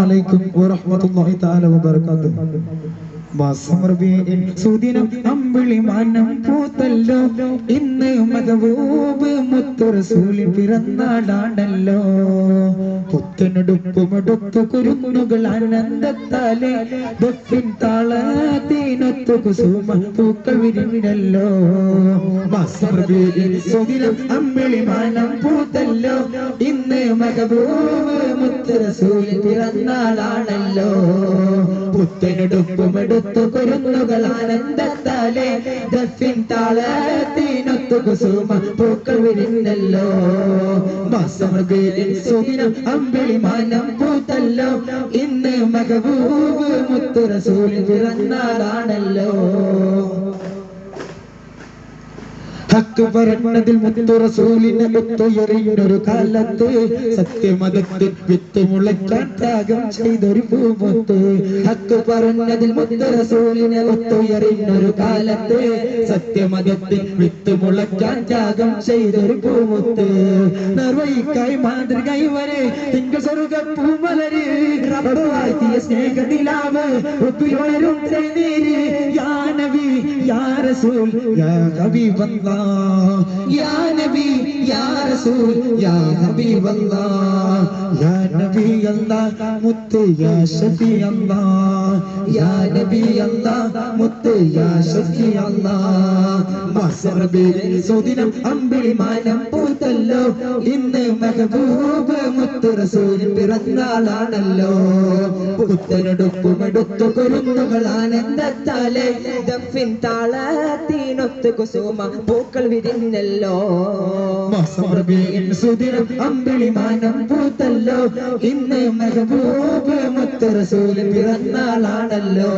അലൈക്കും വറഹ്മത്തുള്ളാഹി തആല വബറകാതുഹു. മാസമർബിയൻ സുദിനം മാനം പൂത്തല്ലോ. മുത്തു കുരുന്നുകൾ ആനന്ദത്താലെ ദഫിൻ പൂക്കൾ മാസമർബിയൻ സുദിനം അമ്പിളി മാനം പൂത്തല്ലോ. ഇന്ന് മഹബൂബ് മുത്തു റസൂലിൻ പിറന്നാളാണല്ലോ. പുത്തനെടുപ്പുമെടുത്തു കുരുന്നുകൾ ആനന്ദത്താലെ ദഫിൻ താളത്തിനൊത്തു കുസുമ പൂക്കൾ വിരിഞ്ഞല്ലോ. മാസമൃഗേലിൻ സുദിനം അമ്പിളി മാനം പൂത്തല്ലോ. ഇന്ന് മഹബൂബ് മുത്തു റസൂലിൻ പിറന്നാളാണല്ലോ. ഹക്ക് പറഞ്ഞതിൽ മുത്തു റസൂലിനെ ഒത്തുയറിയൊരു കാലത്ത് സത്യമതത്തിൽ വിത്ത് മുളയ്ക്കാൻ ത്യാഗം ചെയ്തൊരു ഭൂമത്ത്. ഹക്ക് പറഞ്ഞതിൽ മുത്തു റസൂലിനെ ഒത്തുയറിയൊരു കാലത്ത് സത്യമതത്തിൽ വിത്ത് മുളയ്ക്കാൻ ത്യാഗം ചെയ്തൊരു ഭൂമത്ത്. നിർവഹിക്കായി മാതൃകൈ വരെ തിങ്കൾ സ്വർഗ പൂമലര് റബ്ബ് സ്നേഹത്തിലാവ്. സ്നേഹനിലാവ് ഒപ്പിൽ വളരും നീര് യാ നബി യാ റസൂൽ യാ ഹബീബല്ലാ യാ നബി യാ റസൂൽ മുത്ത് യാ ഷഫി അല്ലാ. യാ മുത്ത് യാ ഷഫി അല്ലാ. മസറബിൽ സുദിനം അമ്പിളി മാനം പൂത്തല്ലോ. ഇന്ന് മെഹബൂബ് മുത്ത് റസൂൽ പിറന്നാളാണല്ലോ പുത്തനെടുക്കുമെടുത്തു കുരുന്നുകൾ ആനന്ദത്താലെ ദഫിൻ താളത്തിനൊത്ത് കുസുമ പൂക്കൾ വിരിഞ്ഞല്ലോ. സുദിനം അമ്പിളി മാനം പൂത്തല്ലോ. ഇന്ന് മെഹബൂബ് മുത്ത് റസൂൽ പിറന്നാളാണല്ലോ